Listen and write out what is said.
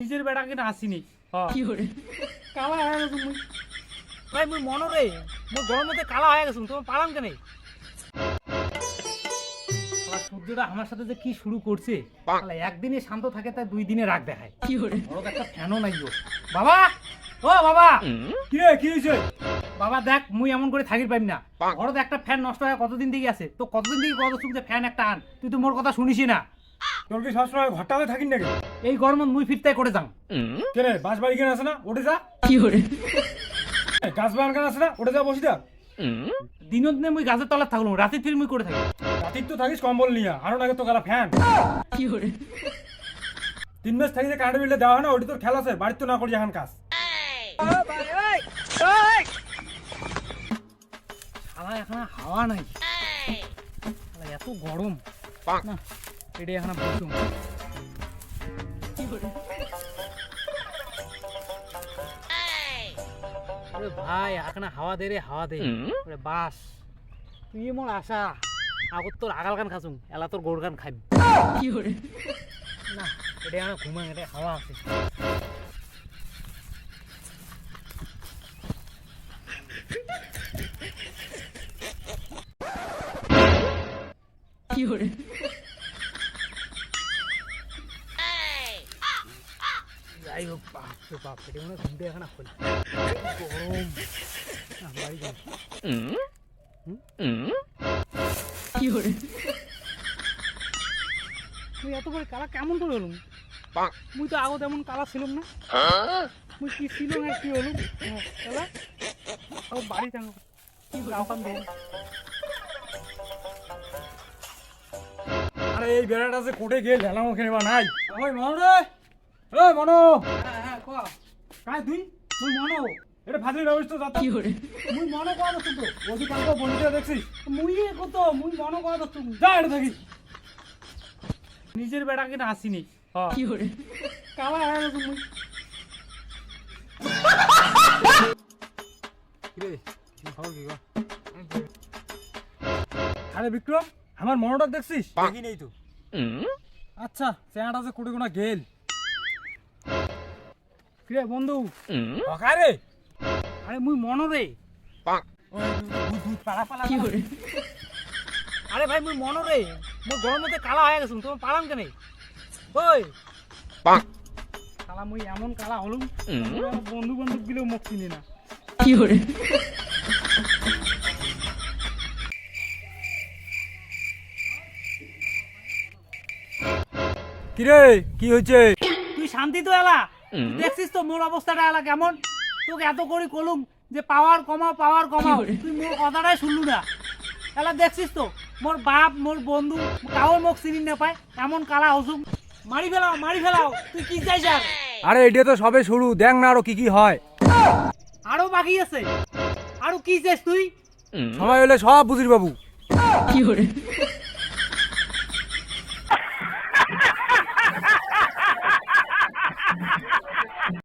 নিজের বেটা কিনা আসিনি। কালা হয়ে গেছো মুই। ভাই মুই মন রে মুই গরমতে কালা হয়ে গেছো তোমার পালাম কেন? সূর্যটা আমার সাথে যে কি শুরু করছে একদিনে শান্ত থাকে তাই দুই দিনে রাগ দেখায়। বড় একটা ফ্যানও নাই ও। বাবা ও বাবা কি রে কি হয়েছে? বাবা দেখ মুই এমন করে থাকির পাইম না। ঘরে তো একটা ফ্যান নষ্ট হয়ে কতদিন থেকে আছে? তো কতদিন থেকে কত শুনছে ফ্যান একটা আন। তুই তো মোর কথা শুনিসই না। তোর কি সবসময় ঘরটাতে থাকিস নাকি? এই গরমত মুই ফিরতে করে যাম। কে রে বাস বাড়ি কেন আছে না? ওঠে যা। এ, গাছ বাগান কেন আছে না? ওঠে যা বসি থাক দিনত নে মুই গাছের তলার থাকলাম রাতে ফির মুই করে থাকি। রাতির তো থাকিস কম্বল নিয়ে। আরও নাকি তো গালা ফ্যান। কি ওরে? তিন মাস থাকি যে কারেন্ট বিলটা দেওয়া হয় না ওটি তোর খেলা আছে? বাড়ির তো না করি এখন কাজ। শালা এখানে হাওয়া নাই। এত গরম। না এটা এখানে বসুম। ওরে ভাই এখানে হাওয়া দে রে হাওয়া দে। ওরে বাস। তুই মোর আশা আগত তোর আগাল গান খাসুম এলা তোর গোড় গান খাইম। না এটা এখানে ঘুমাই এটা হাওয়া আছে। যাই হোক মনে হয় এখানে গরম। না, বাড়ি যাই তুই এত করে কালা কেমন করে হলুম? মুই তো আগত এমন কালা ছিলাম না। মুই কি ছিল না কি হলুম? কালা ও বাড়ি থাকো কি আরে এই বেড়াটা যে কোটে গিয়ে ঢেলাম ওখানে বা নাই। ওই মনো রে এ মনো! হ্যাঁ হ্যাঁ ক কাই তুই? মুই মনো? এটা রবিস তো যাতা মুই মনো কয়া দছ তো ওদি কালকে দেখছিস। মুই এ কত? মুই মনো কয়া দছ যা এটা থাকি নিজের বেটা কিনা আসিনি। হ্যাঁ কালা হয়ে গেছো মুই। কিরে খবর কি আরে বিক্রম আমার মনোটা দেখছিস? দেখি নেই তো। আচ্ছা চেহারাটা যে কুড়ি কোনা গেল। কিরে বন্ধু? অকারে? আরে মুই মনো রে পালা পালা আরে ভাই মুই মনো রে মোর গরমতে কালা হয়ে গেছো তোমার পালাম কেন? ওই। কালা মুই এমন কালা হলুম বন্ধু বান্ধব গিলেও মুখ চিনি না। কি কিরে কি হয়েছে? তুই শান্তি তো এলা? দেখছিস তো মোর অবস্থাটা এলা কেমন? তোকে এত করে কলুম যে পাওয়ার কমাও পাওয়ার কমাও। তুই মোর কথাটাই শুনলু না। এলা দেখছিস তো মোর বাপ মোর বন্ধু কাও মোক চিনি না পায় এমন কালা হসুম মারি ফেলাও মারি ফেলাও তুই কি চাই আর আরে এটা তো সবে শুরু দেখ না আরও কি কি হয়। আরও বাকি আছে। আরও কি চাইছ তুই? সময় হলে সব বুঝির বাবু।